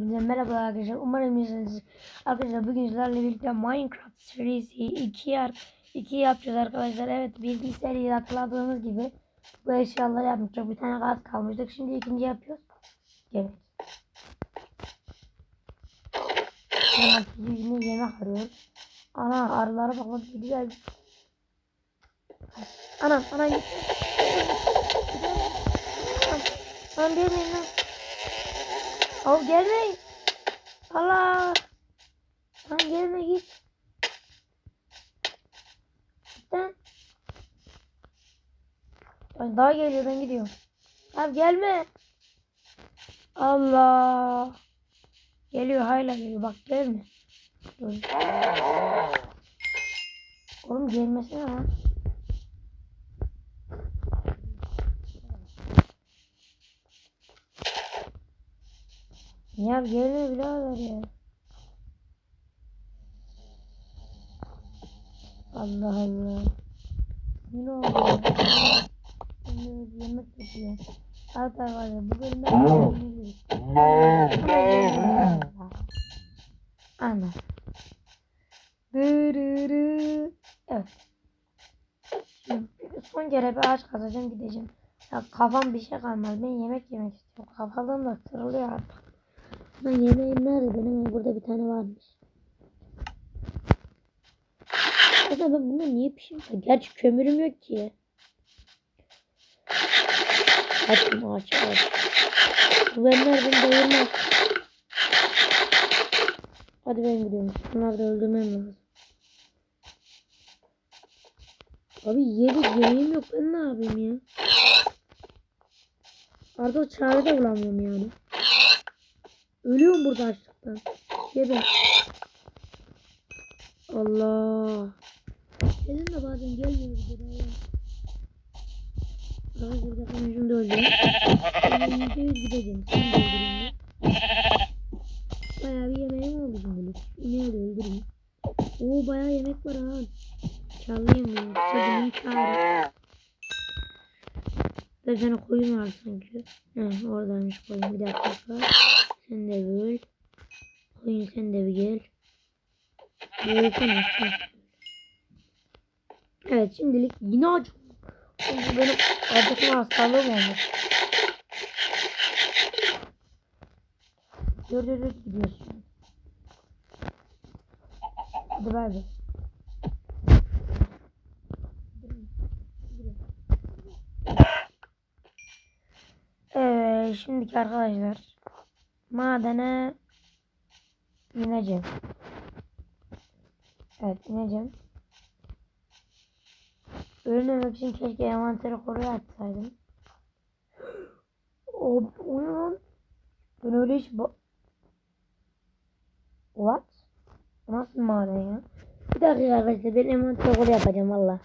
Merhaba arkadaşlar. Umarım iyisiniz. Arkadaşlar bugün sizlerle birlikte Minecraft serisi 2 yer 2 yapacağız arkadaşlar. Evet bir bir seriyi hatırladığınız gibi bu eşyaları yapmıştık. Bir tane gaz kalmıştık. Şimdi ikinci yapıyoruz. Evet. Yine yemek arıyoruz. Ana arılara bak bak kedi geldi. Ana ana. Lan gelmeyin lan. Al gelme. Allah. Lan gelme git. Git lan. Ay, daha geliyor ben gidiyorum. Abi gelme. Allah. Geliyor hala geliyor bak gelme. Dur. Oğlum gelmesene lan. Ya gelme birader ya. Allah Allah. Ne oldu? Şimdi yemek yapıyor. Ya bu bölümde Ana. Dırırı. Evet. Şimdi son kere bir ağaç kazacağım gideceğim. Ya kafam bir şey kalmaz. Ben yemek yemek istiyorum. Kafalığım da kırılıyor artık. Ben yemeğim nerede? Benim burada bir tane varmış. Aslında ben bunu niye pişirdim? Gerçi kömürüm yok ki. Açım aç aç. Bu benler beni doyurmaz. Hadi ben gidiyorum. Bunları da öldürmem lazım. Abi yedik yemeğim yok ben ne yapayım ya? Arada çare de bulamıyorum yani. Ölüyorum burada açlıktan. Gebe. Allah. Senin de bazen gelmiyor de. Daha burada konuşum da öldü. Ben yüz gideceğim. Sen de mi? Bayağı bir yemeğim oldu şimdilik. İneği de öldüreyim. Oo bayağı yemek var ha. Çalayım mı? Kısa kârı. Bir tane koyun var sanki. He oradaymış koyun. Bir dakika. Sen de böl. Koyun sen de bir gel. Bölsene. Evet şimdilik yine acım. Çünkü benim acıkma hastalığım olmuş. Gördürüp gidiyorsun. Hadi ver be. Ee, şimdiki arkadaşlar madene ineceğim. Evet ineceğim. Ölmemek için keşke envanteri koruya açsaydım. O, o lan? Ben öyle hiç What? Nasıl maden ya? Bir dakika arkadaşlar ben envanteri koru yapacağım valla.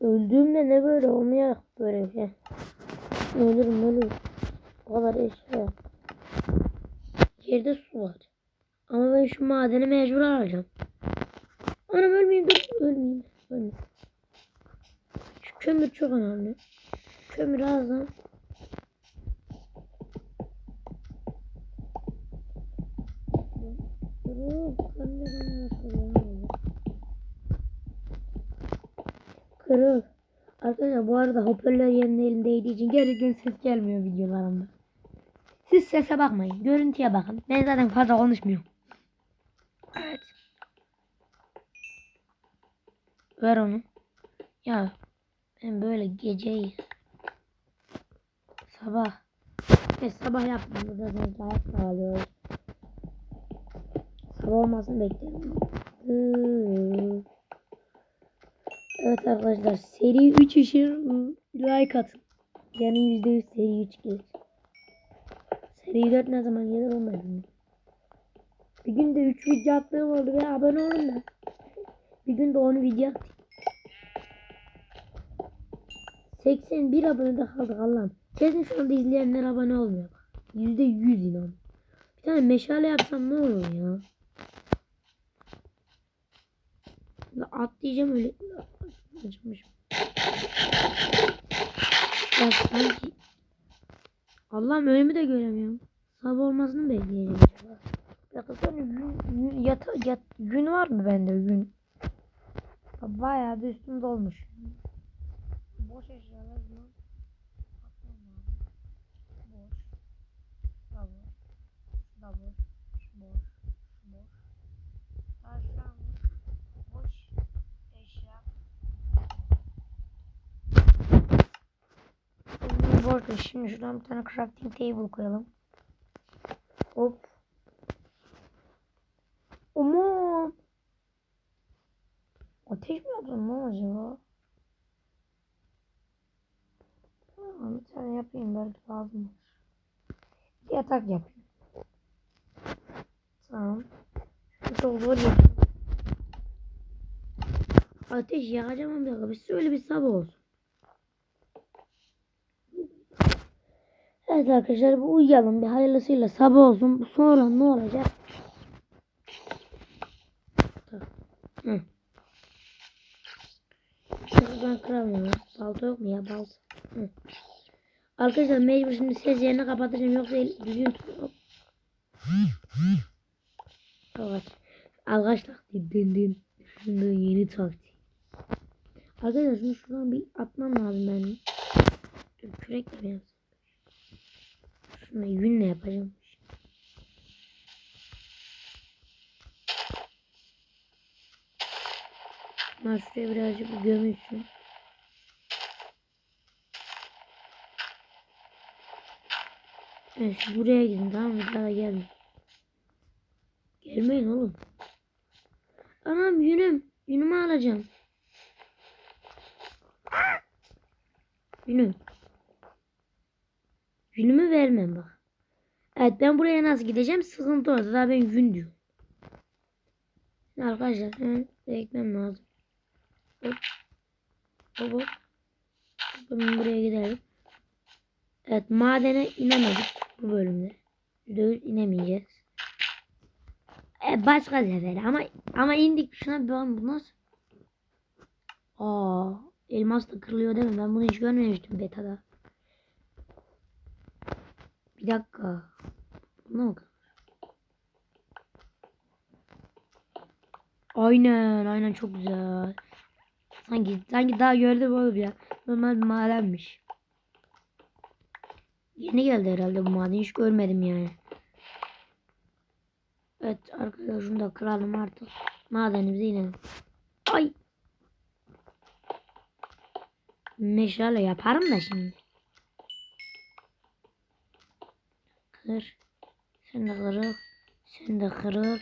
Öldüğümde ne böyle olmuyor böyle bir şey. Ölürüm ölürüm. O kadar eşya. Yerde su var. Ama ben şu madeni mecbur alacağım. Anam ölmeyeyim dur. Ölmeyeyim. Ölmeyeyim. Şu kömür çok önemli. Kömür lazım. Kırıl. Arkadaşlar bu arada hoparlör yerinin elimdeydiği için gerçekten ses gelmiyor videolarımda. Siz sese bakmayın. Görüntüye bakın. Ben zaten fazla konuşmuyorum. Evet. Ver onu. Ya ben böyle geceyi sabah ve sabah yaptım. Zaten saat sağlıyoruz. Sabah olmasını beklerim. Evet arkadaşlar seri 3 için like atın. Yani %100 seri 3 gelir. Seri 4 ne zaman gelir onu da bilmiyorum. Bir gün de 3 video attığım oldu ve abone olun da. Bir gün de 10 video atayım. 81 abonede kaldık Allah'ım. Kesin şu anda izleyenler abone olmuyor. %100 inan. Bir tane meşale yapsam ne olur ya? Atlayacağım öyle. Acımışım. Ya sanki. Allah'ım önümü de göremiyorum. sabah olmasını bekleyeceğim sonra gün, gün, yata, yat, gün var mı bende gün? Bayağı bir üstüm dolmuş. Boş eşyalar mı? Atmam lazım. Boş. Da boş. Da boş. Boş. Boş. Aşağı mı? Boş. Eşya. Ver. Şimdi şuradan bir tane crafting table koyalım. Hop. Aman. Ateş mi yaptın lan acaba? Tamam, bir tane yapayım belki lazım. Bir yatak yapayım. Tamam. Şu zor yapayım. Ateş yakacağım ama bir dakika. Bir söyle bir sabah olsun. Evet arkadaşlar bu uyuyalım bir hayırlısıyla sabah olsun. Sonra ne olacak? Hı. Şuradan kıramıyorum. Balta yok mu ya balta? Hı. Arkadaşlar mecbur şimdi ses yerini kapatacağım yoksa el, düzgün. Evet. Algaç taktiği din. Düşündüğün yeni taktiği. Arkadaşlar şunu şuradan bir atmam lazım benim. Dur, Kürekle mi yapsam? Şunu yünle yapacağım. Ben şuraya birazcık bir gömülsün. Evet buraya gidin tamam mı? Daha gelmeyin. Gelmeyin oğlum. Anam yünüm. Yünümü alacağım. Yünüm. Yünümü vermem bak. Evet ben buraya nasıl gideceğim? Sıkıntı orada. Daha ben yün diyorum. Arkadaşlar hemen gitmem lazım. Hop. Hop hop. Hemen buraya gidelim. Evet madene inemedik bu bölümde. %100 inemeyeceğiz. E, başka sefer ama ama indik şuna bir bakın bu nasıl? Aa, elmas da kırılıyor değil mi? Ben bunu hiç görmemiştim betada. Bir dakika. Buna kırılır? Aynen, aynen çok güzel. Sanki sanki daha gördüm oğlum ya. Normal bir madenmiş. Yeni geldi herhalde bu maden. Hiç görmedim yani. Evet arkadaşlar şunu da kıralım artık. Madenimize inelim. Ay. Meşale yaparım da şimdi. Kır. Sen de kırıl. Sen de kırıl.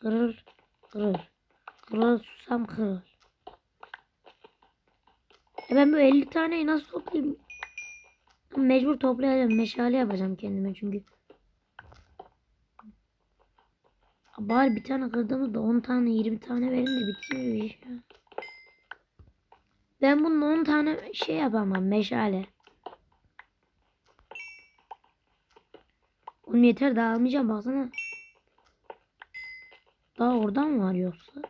Kırıl. Kırıl. Kırıl susam kırıl. E ben bu 50 taneyi nasıl toplayayım? Mecbur toplayacağım. Meşale yapacağım kendime çünkü. Bari bir tane kırdığımızda 10 tane 20 tane verin de bitsin bir iş. Ben bunun 10 tane şey yapamam meşale. Onun yeter daha almayacağım baksana. Daha oradan mı var yoksa?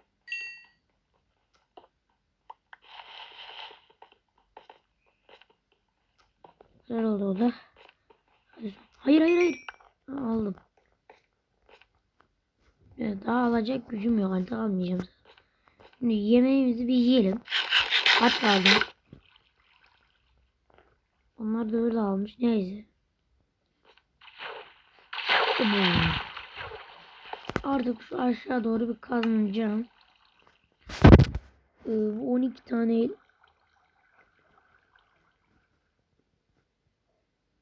Güzel oldu o da. Hayır hayır hayır. Ha, aldım. Daha alacak gücüm yok artık almayacağım. Şimdi yemeğimizi bir yiyelim. Aç kaldım. Onlar da öyle almış. Neyse. Hmm. Artık şu aşağı doğru bir kazanacağım. Ee, bu 12 tane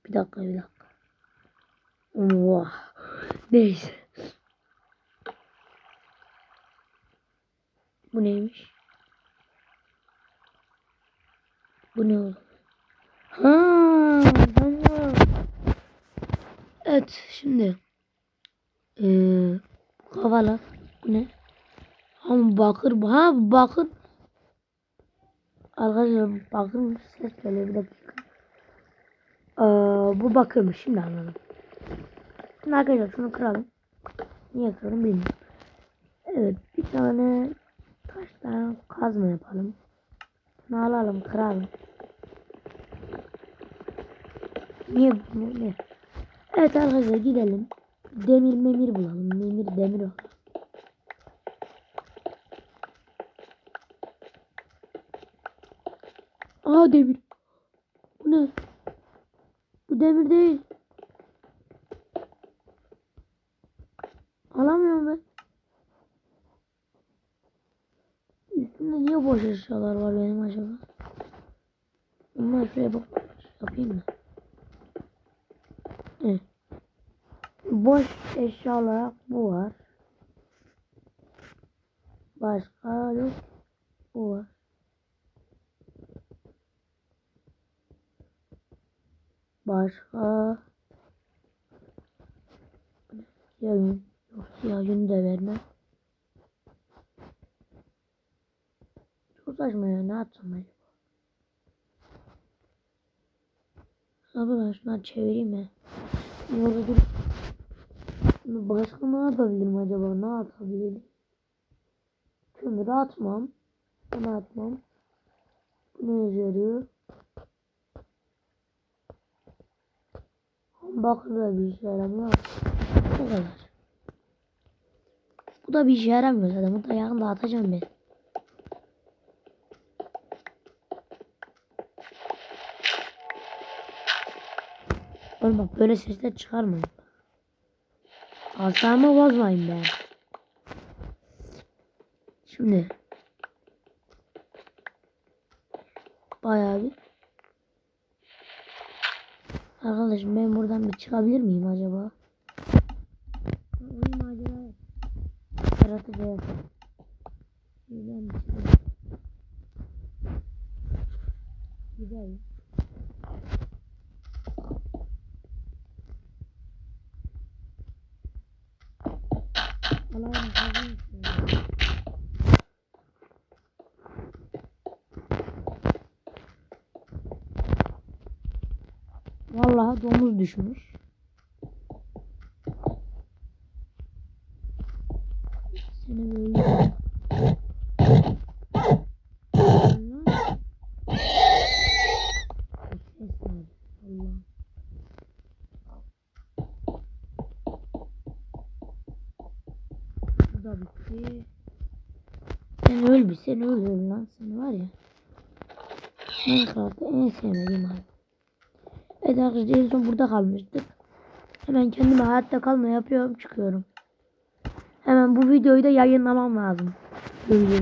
Bir dakika bir dakika. Vah. Neyse. Bu neymiş? Bu ne oldu? Ha, tamam. Evet şimdi. Ee, kavala. Bu ne? Ama bakır. Ha bu bakır. Arkadaşlar bakır ses geliyor bir dakika. Ee, bu bakırmış şimdi anladım. Şimdi arkadaşlar şunu kıralım. Niye kıralım bilmiyorum. Evet bir tane taştan kazma yapalım. Bunu alalım kıralım. Niye bunu ne? Evet arkadaşlar gidelim. Demir memir bulalım. Memir demir bulalım. Aa demir. Bu ne? Bu demir değil. Alamıyorum ben. Üstümde niye boş eşyalar var benim acaba? Bunlar şuraya bak. Yapayım mı? Evet. Boş eşya olarak bu var. Başka yok. Bu var. Başka yayın yok yayın da vermem. Çok saçma ya ne yapacağım acaba? Şunları çevireyim ya. Orada dur. Başka ne yapabilirim acaba? Ne atabilirim? Kömürü atmam. Bunu atmam. Bu ne işe yarıyor? Bakır da bir işe yaramıyor. O kadar. Bu da bir işe yaramıyor zaten. Bunu da yakında atacağım ben. Oğlum bak böyle sesler çıkarmayın. Asabımı bozmayın ben. Şimdi. Bayağı bir. Arkadaşım ben buradan bir çıkabilir miyim acaba? Oyun hayat. Buradan bir çıkayım. Gidelim. Razı olsun. Vallahi domuz düşmüş. Seni böyle Ses var. Allah'ım. Bu da bitti. Sen öl bir sen öl öl lan sen var ya. Minecraft'ta en sevmediğim abi. Evet arkadaşlar en son burada kalmıştık. Hemen kendime hayatta kalma yapıyorum çıkıyorum. Hemen bu videoyu da yayınlamam lazım. Böyle.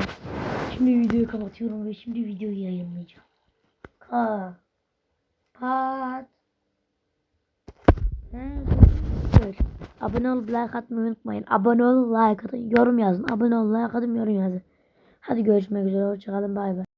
Şimdi videoyu kapatıyorum ve şimdi videoyu yayınlayacağım. Ka. Pat. Evet. Abone olup like atmayı unutmayın. Abone olun like atın. Yorum yazın. Abone olun like atın yorum yazın. Hadi görüşmek üzere. Hoşçakalın. Bay bay.